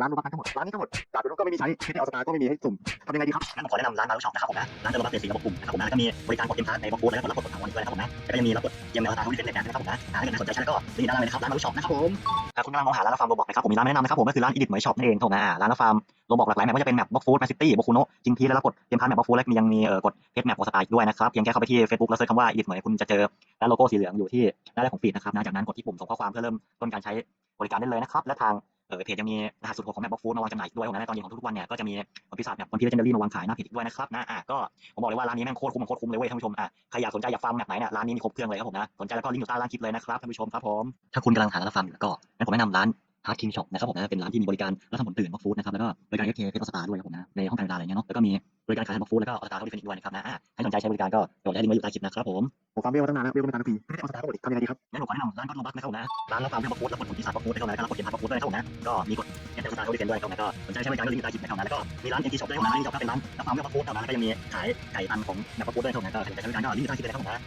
ร้านโลบักทั้งหมดร้านนี้ทั้งหมดดาบโดนก็ไม่มีใช้เพชรออสตาก็ไม่มีให้สุ่มทำยังไงดีครับงั้นผมขอแนะนำร้านมาร์ช็อปนะครับผมนะร้านเติมบัฟเตสีระบบกลุ่มนะครับผมนะแล้วก็มีบริการกดเกมพาร์ทในบล็อกบูธแล้วก็รับกดถาวรด้วยนะครับผมนะแล้วก็ยังมีรับกดเกมในอวตารทวิตเฟนแบบนะครับผมนะถ้าเกิดสนใจใช้ก็ลิงก์ด้านล่างเลยนะครับร้านมาร์ช็อปนะครับผมถ้าคุณกำลังมองหาร้านฟาร์มโรบอกนะครับผมมีร้านแนะนำนะครับผมก็คือร้านอีดิทเหมยช็อปนั่นเองครับผมนะอ่าร้านฟาร์มโรบอกหลากหลายแมปว่าจะเป็นแมปบล็อกฟูดแมปซิตี้บล็อกคูโนจิงพีแล้วก็กดเกมพาร์ทแมปบล็อกฟูดแล้วยังมีเอ่อกดเพจแมปออสตาอีกด้วยนะครับเพียงแค่เข้าไปที่ Facebook แล้วเซิร์ชคำว่าอีดิทเหมยคุณจะเจอร้านโลโก้สีเหลืองอยู่ที่หน้าแรกของฟีดนะครับนะจากนั้นกดที่ปุ่มส่งข้อความเพื่อเริ่มต้นการใช้บริการได้เลยนะครับและทาง เออเพจยังมีรหัสสุดโหดของแมปบล็อกฟูดมาวางจำหน่ายอีกด้วยผมนะในตอนเย็นของทุกๆวันเนี่ยก็จะมีวันพิศาจแบบวันพิเลเดอรี่มาวางขายหน้าเพจอีกด้วยนะครับนะอะก็ผมบอกเลยว่าร้านนี้แม่งโคตรคุ้มโคตรคุ้มเลยเว้ยท่านผู้ชมอะใครอยากสนใจอยากฟาร์มแบบไหนเนี่ยร้านนี้มีครบเครื่องเลยครับผมนะสนใจแล้วก็ลิงก์อยู่ใต้ล่างคลิปเลยนะครับท่านผู้ชมครับผมถ้าคุณกำลังหาร้านฟาร์มอยู่ก็งั้นผมแนะนำร้าน ฮาร์ดคิงช็อปนะครับผมนะเป็นร้านที่มีบริการรับทำผลตื่นบล็อกฟู้ดนะครับแล้วก็บริการเอฟเคเพจสตาร์ด้วยครับผมนะในห้องการเวลาอะไรเงี้ยเนาะแล้วก็มีบริการขายบล็อกฟู้ดแล้วก็ออสตาร์เท่าที่เป็นอีกด้วยนะครับนะอะให้สนใจใช้บริการก็เดี๋ยวจะให้ลิงก์ไว้อยู่ใต้คลิปนะครับผมผมฟาร์มเวลมาตั้งนานแล้วเวลก็ไม่ตามทีเพชรออสตาก็หมดอีกทำยังไงดีครับงั้นผมขอแนะนำร้านก็โลบักนะครับผมนะร้านรับฟาร์มบล็อกฟู้ดและกดผลที่สามบล็อกฟู้ดได้เข้ามาแล้วก็รับกดเกมพาร์ทบล็อกฟู้ดด้วยนะครับผมนะก็มีกดเกมเพจสตาร์เท่าที่เป็นด้วยครับผมนะก็สนใจใช้บริการก็ลิงก์อยู่ใต้คลิปนะครับนะแล้วก็มีร้านเอ็นทีช็อปด้วยครับผมนะร้านนี้ก็เป็นร้านรับฟาร์มบล็อกฟู้ดครับผมนะแล้วก็ยังมีขายไก่ตันของแมปบล็อกฟู้ดด้วยครับผมนะก็ใครสนใจใช้บริการก็ลิงก์อยู่ใต้คลิปเลยนะครับผมนะ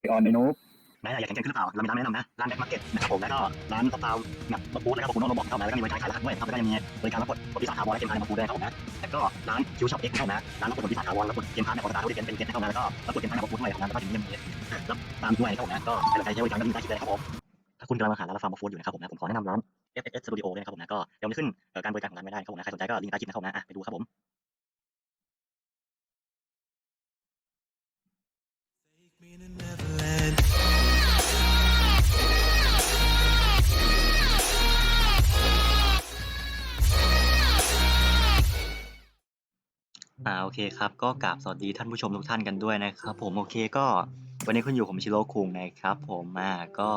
ไปออนไอ้นูบ ไหนอยากแข่งขันขึ้นหรือเปล่าเรามีร้านแนะนำนะร้านแบ็คมาร์เก็ตนะครับผมแล้วก็ร้านสตาร์แบบบล็อกฟู้ดแล้วก็บล็อกฟู้ดโนบอกเข้ามาแล้วก็มีบริการขายรหัสด้วยครับแล้วก็ยังมีบริการรับกดกดที่สาถาวรและเกมพาร์ทในบล็อกฟู้ดด้วยครับผมนะแล้วก็ร้านคิวช็อปเอ็กซ์เข้ามาร้านรับกดที่สาถาวรแล้วกดเกมพาร์ทในออสตาร์ด้วยเป็นเป็นเกมเข้ามาแล้วก็รับกดเกมพาร์ทในบล็อกฟู้ดด้วยครับผมนะแล้วก็ถึงยังมีรับตามด้วยครับผมนะก็ใครสนใจใช้บริการก็มีใต้คลิปเลยครับผมถ้าคุณกำลังมาหาร้านฟาร์มฟู้ดอยู่นะครับผมนะผมขอแนะนำร้าน FS Studio ด้วยนะครับผมนะก็เดี๋ยวมันขึ้นการบริการของร้านไม่ได้ครับผมนะใครสนใจก็ลิงก์ใต้คลิปนะครับผมนะอะไปดูครับผม เคครับก็กราบสวัสดีท่านผู้ชมทุกท่านกันด้วยนะครับผมโอเคก็วันนี้คุณอยู่ผมชิโร่คุงนะครับผมอ่าก็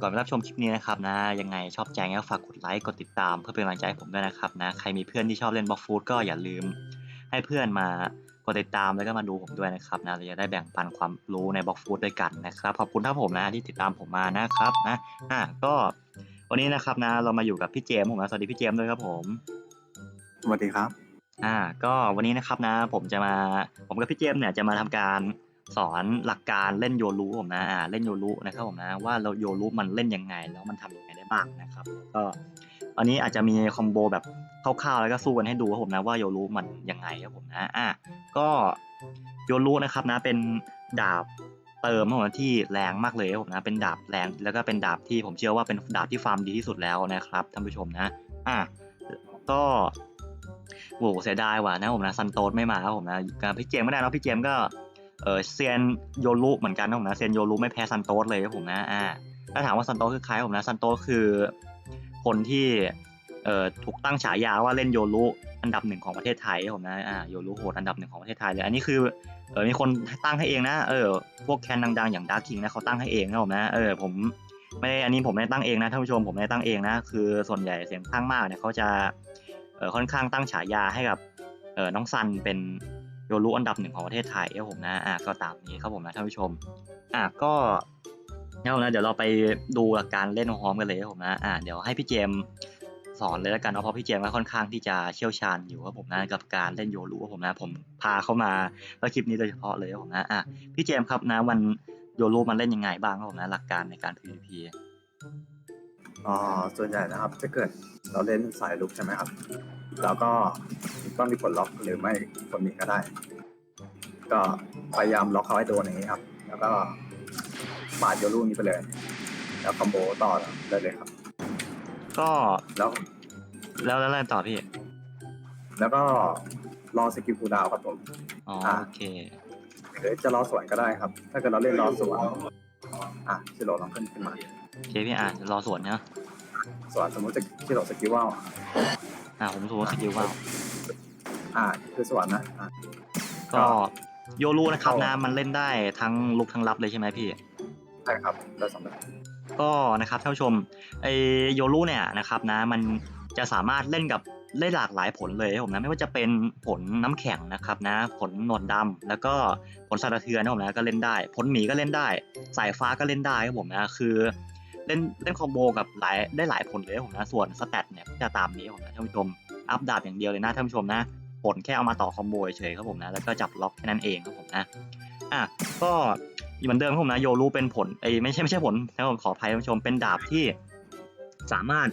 ก่อนไปรับชมคลิปนี้นะครับนะยังไงชอบใจก็ฝากกดไลค์กดติดตามเพื่อเป็นกำลังใจให้ผมด้วยนะครับนะใครมีเพื่อนที่ชอบเล่นบล็อกฟูดก็อย่าลืม ให้เพื่อนมากดติดตามแล้วก็มาดูผมด้วยนะครับนะเราจะได้แบ่งปันความรู้ในบล็อกฟูดด้วยกันนะครับขอบคุณท่านผมนะที่ติดตามผมมานะครับนะอ่าก็วันนี้นะครับนะเรามาอยู่กับพี่เจมส์ผมนะสวัสดีพี่เจมส์ด้วยครับผมสวัสดีครับ อ่าก็วันนี้นะครับนะผมจะมาผมกับพี่เจมส์เนี่ยจะมาทำการสอนหลักการเล่นโยรูผมนะอ่าเล่นโยรูนะครับผมนะว่าเราโยรูมันเล่นยังไงแล้วมันทำยังไงได้บ้างนะครับก็อันนี้อาจจะมีคอมโบแบบคร่าวๆแล้วก็สู้กันให้ดูครับผมนะว่าโยรูมันยังไงครับผมนะอ่าก็โยรูนะครับนะเป็นดาบเติมครับผมที่แรงมากเลยครับผมนะเป็นดาบแรงแล้วก็เป็นดาบที่ผมเชื่อว่าเป็นดาบที่ฟาร์มดีที่สุดแล้วนะครับท่านผู้ชมนะอ่าก็ โหเสียดายว่ะนะผมนะซันโตสไม่มาครับผมนะกับพี่เจมไม่ได้เนะพี่เจมก็เออเซียนโยรุเหมือนกันนะผมนะเซียนโยรุไม่แพ้ซันโตสเลยครับผมนะอ่าถ้าถามว่าซันโตสคือใครครับผมนะซันโตสคือคนที่เอ่อถูกตั้งฉายาว่าเล่นโยรุอันดับหนึ่งของประเทศไทยครับผมนะอ่าโยรุโหดอันดับหนึ่งของประเทศไทยเลยอันนี้คือเออมีคนตั้งให้เองนะเออพวกแคนดังๆอย่างดาร์คิงนะเขาตั้งให้เองนะผมนะเออผมไม่ได้อันนี้ผมไม่ได้ตั้งเองนะท่านผู้ชมผมไม่ได้ตั้งเองนะคือส่วนใหญ่เสียงข้างมากเนี่ยเขาจะ ค่อนข้างตั้งฉายาให้กับเออน้องซันเป็นโยรุอันดับหนึ่งของประเทศไทยครับผมนะอะก็ตามนี้ครับผมนะท่านผู้ชมอะก็งั้นผมนะเดี๋ยวเราไปดูหลักการเล่นพร้อมกันเลยครับผมนะอะเดี๋ยวให้พี่เจมสอนเลยแล้วกันเนาะเพราะพี่เจมก็ค่อนข้างที่จะเชี่ยวชาญอยู่ครับผมนะกับการเล่นโยรุครับผมนะผมพาเข้ามาแล้วคลิปนี้โดยเฉพาะเลยครับผมนะอะพี่เจมครับนะมันโยรุมันเล่นยังไงบ้างครับผมนะหลักการในการ PVP อ่าส่วนใหญ่นะครับถ้าเกิดเราเล่นสายลุกใช่ไหมครับแล้วก็ต้องมีกดล็อกหรือไม่กดหนีก็ได้ ก็พยายามล็อกเขาให้โดนอย่างนี้ครับ แล้วก็ปาดโยลูนี้ไปเลย แล้วคอมโบต่อได้เลยครับ ก็แล้วแล้วแล้วอะไรต่อพี่ แล้วก็รอสกิลคูลดาวน์ครับผมอ๋ออะโอเค หรือจะรอสวนก็ได้ครับ ถ้าเกิดเราเล่นรอสวนอะชิโร่ลองขึ้นขึ้นมาโอ เคพี่อะรอสวนเนาะสวนสมมติจะชิโร่สกิลว่าวอ่าผมรู้ว่าสกิลว่าวอะคือสวนนะอะก็โยรูนะครับเข้านะมันเล่นได้ทั้งลุกทั้งรับเลยใช่ไหมพี่ ใช่ครับได้สำเร็จก็นะครับท่านผู้ชมไอโยรูเนี่ยนะครับนะมันจะสามารถเล่นกับเล่นหลากหลายผลเลยครับผมนะไม่ว่าจะเป็นผลน้ำแข็งนะครับนะ ผลหนวดดำแล้วก็ผลสะเทือนนะครับผมนะก็เล่นได้ ผลหมีก็เล่นได้ สายฟ้าก็เล่นได้ครับผมนะคือ เล่นเล่นคอมโบกับหลายได้หลายผลเลยผมนะส่วนสแตทเนี่ยจะตามนี้ผมนะท่านผู้ชมอัพดาบอย่างเดียวเลยนะท่านผู้ชมนะผลแค่เอามาต่อคอมโบเฉยครับผมนะแล้วก็จับล็อกแค่นั้นเองครับผมนะอะก็เหมือนเดิมครับผมนะโยรูเป็นผลไอ้ไม่ใช่ไม่ใช่ผลนะผมขออภัยท่านผู้ชมเป็นดาบที่สามารถ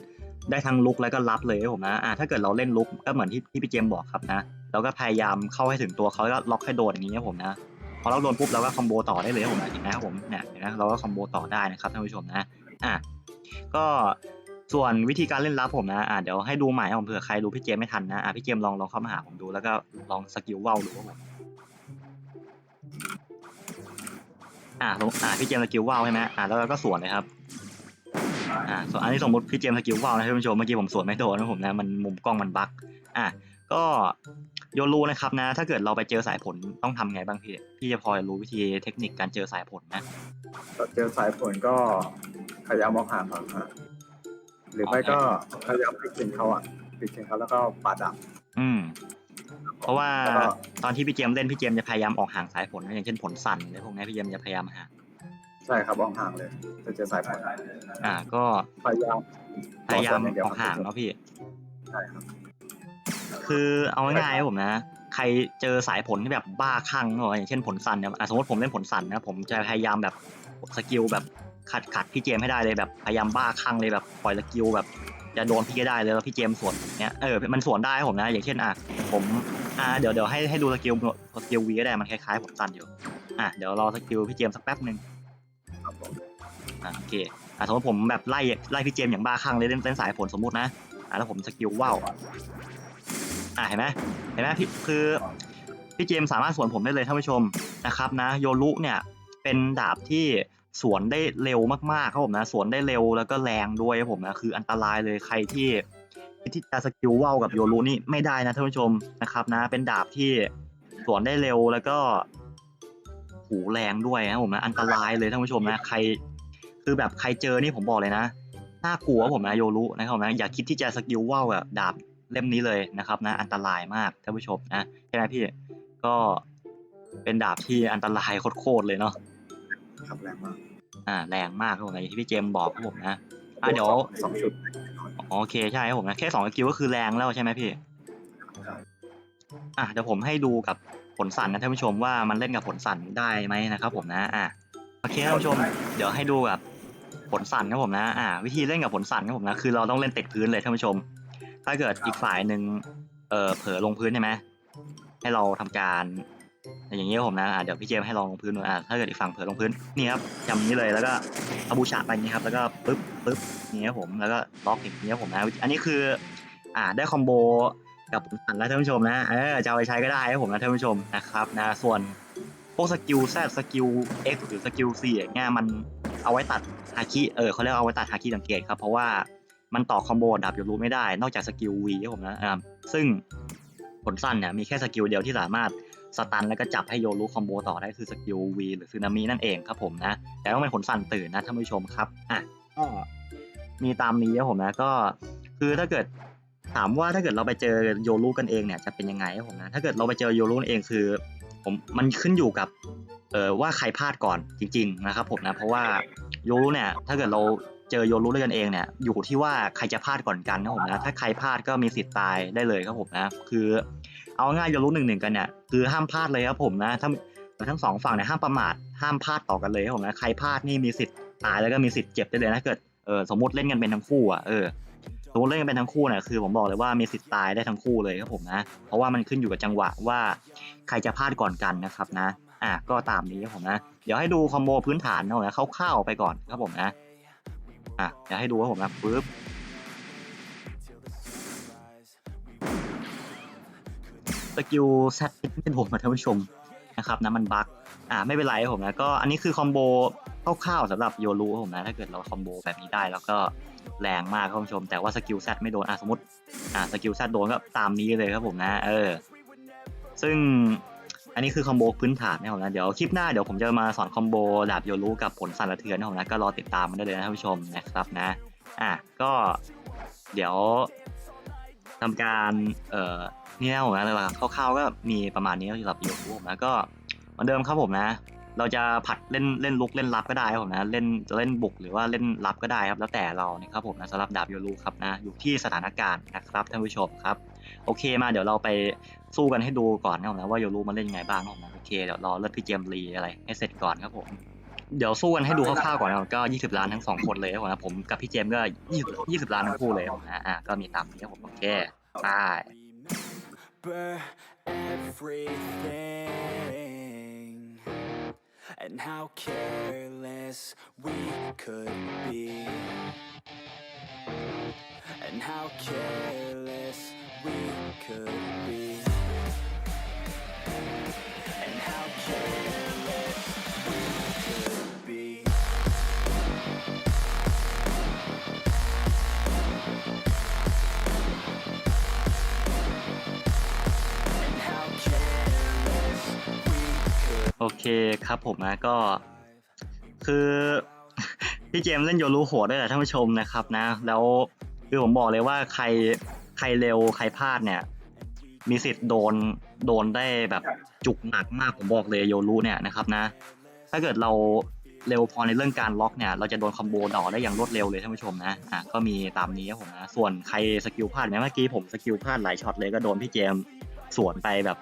ได้ทั้งลุกแล้วก็รับเลยครับผมนะอ่าถ้าเกิดเราเล่นลุกก็เหมือนที่ที่พี่เจมบอกครับนะเราก็พยายามเข้าให้ถึงตัวเขาแล้วก็ล็อกให้โดนอย่างนี้ครับผมนะพอเราโดนปุ๊บเราก็คอมโบต่อได้เลยครับผมนะเห็นไหมครับผมเนี่ยเห็นไหมเราก็คอมโบต่อได้นะครับท่านผู้ชมนะ อะก็ส่วนวิธีการเล่นรับผมนะอะเดี๋ยวให้ดูใหม่ผมเผื่อใครดูพี่เจมไม่ทันนะอะพี่เจมลองลองเข้ามาหาผมดูแล้วก็ลองสกิลว่าวดูครับผมอะลงอะพี่เจมสกิลว่าวใช่ไหมอะแล้วเราก็สวนเลยครับอ่าส่วนอันนี้สมมติพี่เจมส์สกิลว่าวนะท่านผู้ชมเมื่อกี้ผมสวนไม่โดนนะผมนะมันมุมกล้องมันบั๊กอะ ก็โยนรู้นะครับนะ ถ้าเกิดเราไปเจอสายผลต้องทำไงบ้างพี่พี่จะพอรู้วิธีเทคนิคการเจอสายผลนะเจอสายฝนก็พยายามมองห่างก่อนฮะหรือไม่ก็พยายามพลิกเชนเขาอะพลิกเชนเขาแล้วก็ปาดดับ อืม เพราะว่าแล้วก็ตอนที่พี่เจมส์เล่นพี่เจมส์จะพยายามออกห่างสายผลนะอย่างเช่นผลสั่นอะไรพวกนี้พี่เจมส์จะพยายามหาใช่ครับมองห่างเลยจะเจอสายฝนอ่า ก็พยายามพยายามต่ส่วนงเดีวออกห่างเนาะพี่ใช่ครับ คือเอาง่ายๆครับผมนะ ใครเจอสายผลที่แบบบ้าคลั่งเนอะอย่างเช่นผลสันเนี่ยอะสมมติผมเล่นผลสันนะผมจะพยายามแบบสกิลแบบขัดขัดพี่เจมส์ให้ได้เลยแบบพยายามบ้าคลั่งเลยแบบปล่อยสกิลแบบจะโดนพี่ก็ได้เลยแล้วพี่เจมส์สวนเนี้ยเออมันสวนได้ครับผมนะ อย่างเช่นอะผมอ่าเดี๋ยวเดี๋ยวให้ให้ดูสกิลสกิลวีก็ได้มันคล้ายๆผลสันอยู่อะเดี๋ยวรอสกิลพี่เจมส์สักแป๊บหนึ่งครับผมอะโอเคอะสมมติผมแบบไล่ไล่พี่เจมส์อย่างบ้าคลั่งเลยเล่นเล่นสายผลสมมตินะอะแล้วผมสกิลว่าว อะเห็นไหมเห็นไหมพี่คือพี่เจมสามารถสวนผมได้เลยท่านผู้ชมนะครับนะโยรุเนี่ยเป็นดาบที่สวนได้เร็วมากๆครับผมนะสวนได้เร็วแล้วก็แรงด้วยครับผมนะคืออันตรายเลยใครที่ที่จะสกิลว่าวกับโยรุนี่ไม่ได้นะท่านผู้ชมนะครับนะ เป็นดาบที่สวนได้เร็วแล้วก็หูแรงด้วยนะครับผมนะอันตรายเลยท่านผู้ชมนะใคร คือแบบใครเจอนี่ผมบอกเลยนะน่ากลัวผมนะโยรุนะครับผมนะอย่าคิดที่จะสกิลว่าวกับดาบ เล่มนี้เลยนะครับนะอันตรายมากท่านผู้ชมนะใช่ไหมพี่ก็เป็นดาบที่อันตรายโคตรๆเลยเนาะครับแรงมากอ่าแรงมากครับผมนะอย่างที่พี่เจมส์บอกครับผมนะอะเดี๋ยวสองชุดโอเคใช่ครับผมนะแค่สองสกิลก็คือแรงแล้วใช่ไหมพี่อะเดี๋ยวผมให้ดูกับผลสั่นนะท่านผู้ชมว่ามันเล่นกับผลสั่นได้ไหมนะครับ ผมนะอะโอเคท่านผู้ชม เดี๋ยวให้ดูกับผลสั่นครับผมนะ อ่า วิธีเล่นกับผลสั่นครับผมนะ คือเราต้องเล่นติดพื้นเลยท่านผู้ชม ถ้าเกิดอีกฝ่ายหนึ่งเอ่อเผลอลงพื้นใช่ไหมให้เราทำการอย่างนี้ครับผมนะอ่าเดี๋ยวพี่เจมส์ให้ลองลงพื้นดูอ่าถ้าเกิดอีกฝั่งเผลอลงพื้นนี่ครับจำนี้เลยแล้วก็เอาบูชาไปอย่างนี้ครับ แล้วก็ปึ๊บปึ๊บนี่ครับผมแล้วก็ล็อกอย่างนี้ครับผมนะอันนี้คือ อ่าได้คอมโบกับผลสั่นแล้วท่านผู้ชมนะเออจะเอาไปใช้ก็ได้ครับผมนะท่านผู้ชมนะครับนะส่วนพวกสกิลแซสกิล X หรือสกิล C อย่างเงี้ยมันเอาไว้ตัดฮาคิเออเขาเรียกเอาไว้ตัดฮาคิสังเกตครับเพราะว่า มันต่อคอมโบดับโยรูไม่ได้ นอกจากสกิล V ครับผมนะอ่าซึ่งผลสั้นเนี่ยมีแค่สกิลเดียวที่สามารถสตันแล้วก็จับให้โยรูคอมโบต่อได้คือสกิล V หรือซึนามินั่นเองครับผมนะ แต่ต้องเป็นผลสั่นตื่นนะท่านผู้ชมครับอะก็มีตามนี้ครับผมนะก็คือถ้าเกิดถามว่าถ้าเกิดเราไปเจอโยรุกันเองเนี่ยจะเป็นยังไงครับผมนะถ้าเกิดเราไปเจอโยรุกันเองคือ ผมมันขึ้นอยู่กับเออว่าใครพลาดก่อนจริง ๆ นะครับผมนะเพราะว่าโยรุเนี่ยถ้าเกิดเรา เจอโยนรุด้วยกันเองเนี่ยอยู่ที่ว่าใครจะพลาดก่อนกันนะครับผมนะถ้าใครพลาดก็มีสิทธิ์ตายได้เลยครับผมนะคือเอาง่ายโยนรุหนึ่งหนึ่งกันเนี่ยคือห้ามพลาดเลยครับผมนะถ้าทั้งสองฝั่งเนี่ยห้ามประมาทห้ามพลาดต่อกันเลยครับผมนะใครพลาดนี่มีสิทธิ์ตายแล้วก็มีสิทธิ์เจ็บได้เลยนะถ้าเกิดเออสมมติเล่นกันเป็นทั้งคู่อะเออสมมติเล่นกันเป็นทั้งคู่เนี่ยคือผมบอกเลยว่ามีสิทธิ์ตายได้ทั้งคู่เลยครับผมนะเพราะว่ามันขึ้นอยู่กับจังหวะว่าใครจะพลาดก่อนกันนะครับนะอะก็ตามนี้ครับผมนะ เดี๋ยวให้ดูคอมโบพื้นฐานนะผมนะคร่าวๆไปก่อนครับผมนะ อะเดี๋ยวให้ดูครับผมนะปึ๊บสกิลแซดไม่เป็นผมนะท่านผู้ชมนะครับนะมันบั๊กอ่าไม่เป็นไรผมนะก็อันนี้คือคอมโบคร่าวๆสำหรับโยรูผมนะถ้าเกิดเราคอมโบแบบนี้ได้แล้วก็แรงมากครับผู้ชม แต่ว่าสกิลแซดไม่โดนอะสมมติอะสกิลแซดโดนก็ตามนี้เลยครับผมนะ เออ ซึ่ง อันนี้คือคอมโบพื้นฐานนะผมนะเดี๋ยวคลิปหน้าเดี๋ยวผมจะมาสอนคอมโบดาบโยรู้กับผลสั่นสะเทือนนะผมนะก็รอติดตามมันได้เลยนะท่านผู้ชมนะครับนะอะก็เดี๋ยวทำการเอ่อนี่นะผมนะเลยว่าคร่าวๆก็มีประมาณนี้สำหรับโยรู้นะก็เหมือนเดิมครับผมนะเราจะผัดเล่นเล่นลุกเล่นรับก็ได้ครับผมนะเล่นจะเล่นบุกหรือว่าเล่นรับก็ได้ครับแล้วแต่เราเนี่ยครับผมนะสำหรับดาบโยรูครับนะอยู่ที่สถานการณ์นะครับท่านผู้ชมครับโอเคมาเดี๋ยวเราไป สู้กันให้ดูก่อนนะครับนะว่าโยรูมันเล่นยังไงบ้างนะครับนะโอเคเดี๋ยวรอเลือดพี่เจมส์รีอะไรให้เสร็จก่อนครับผม เดี๋ยวสู้กันให้ดูคร่าวๆก่อนนะครับก็ 20 ล้านทั้งสองคนเลยครับผมนะผมกับพี่เจมส์ก็ 20 20 ล้านทั้งคู่เลยครับผมนะอะก็มีตามนี้ครับผมโอเคไป remember everything and how careless we could be and how careless we could be โอเคครับผมนะก็ คือพี่เจมส์เล่นโยรูโหดได้แหละท่านผู้ชมนะครับนะ แล้วคือผมบอกเลยว่าใครใครเร็วใครพลาดเนี่ย มีสิทธิ์โดนโดนได้แบบจุกหนักมากผมบอกเลยโยรูเนี่ยนะครับนะ ถ้าเกิดเราเร็วพอในเรื่องการล็อกเนี่ยเราจะโดนคอมโบดอกได้อย่างรวดเร็วเลยท่านผู้ชมนะอะก็มีตามนี้ครับผมนะส่วนใครสกิลพลาดเนี่ยเมื่อกี้ผมสกิลพลาดหลายช็อตเลยก็โดนพี่เจมส์สวนไปแบบ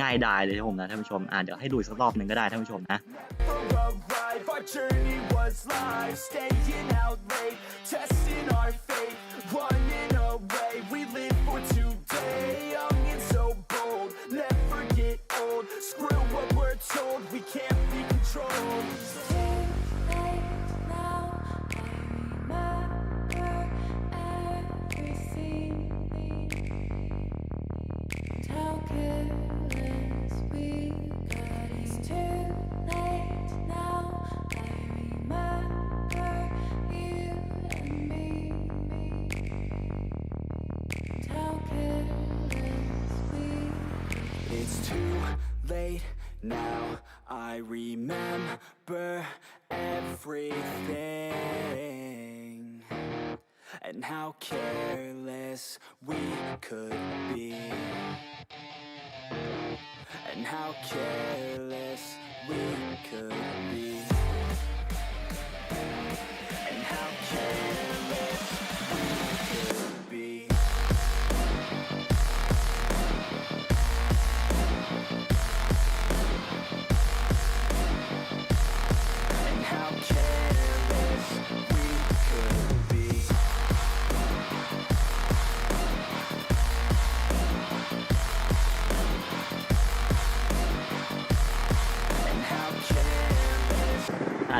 ง่ายดายเลยครับผมนะท่านผู้ชมอะเดี๋ยวให้ดูอีกสักรอบหนึ่งก็ได้ท่านผู้ชมนะ for a ride. Our journey was live, staying out late, testing our fate, running away. We live for today, young and so bold. Never get old. Screw what we're told, we can't be controlled. Remember everything and how careless we could be. And how careless we could be.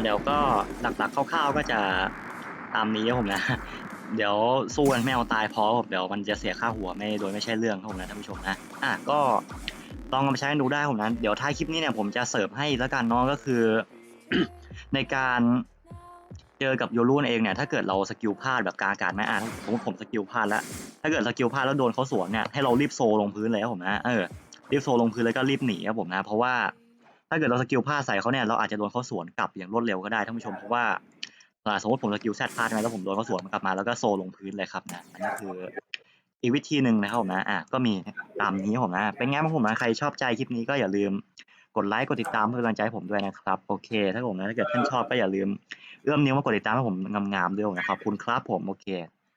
เดี๋ยวก็หลักๆคร่าวๆก็จะตามนี้ครับผมนะ เดี๋ยวสู้กันไม่เอาตายพอครับเดี๋ยวมันจะเสียค่าหัวไม่โดยไม่ใช่เรื่องครับผมนะท่านผู้ชมนะอะก็ลองเอาไปใช้กันดูได้ครับผมนะเดี๋ยวท้ายคลิปนี้เนี่ยผมจะเสิร์ฟให้แล้วกันเนาะก็คือ ในการเจอกับโยรุ่นเองเนี่ยถ้าเกิดเราสกิลพลาดแบบกลางอากาศไม่อะสมมติผมสกิลพลาดแล้วถ้าเกิดสกิลพลาดแล้วโดนเขาสวนเนี่ยให้เรารีบโซลงพื้นเลยครับผมนะเออรีบโซลงพื้นแล้วก็รีบหนีครับผมนะเพราะว่า ถ้าเกิดเราสกิลพลาดใส่เขาเนี่ยเราอาจจะโดนเขาสวนกลับอย่างรวดเร็วก็ได้ท่านผู้ชมเพราะว่าสมมติผมสกิลแซดพลาดใช่ไหมแล้วผมโดนเขาสวนกลับมาแล้วก็โซลงพื้นเลยครับนะอันนี้คืออีกวิธีหนึ่งนะครับผมนะอะก็มีตามนี้ผมนะเป็นไงบ้างผมนะใครชอบใจคลิปนี้ก็อย่าลืมกดไลค์กดติดตามเพื่อเป็นกำลังใจผมด้วยนะครับโอเค ถ้าผมนะถ้าเกิดท่านชอบก็อย่าลืมเอื้อมนิ้วมากดติดตามให้ผมงามๆด้วยนะครับคุณครับผมโอเค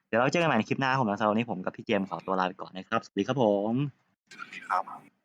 เดี๋ยวเราเจอกันใหม่ในคลิปหน้าผมนะสำหรับวันนี้ผมกับพี่เจมขอตัวลาไปก่อนนะครับสวัสดีครับผมครับ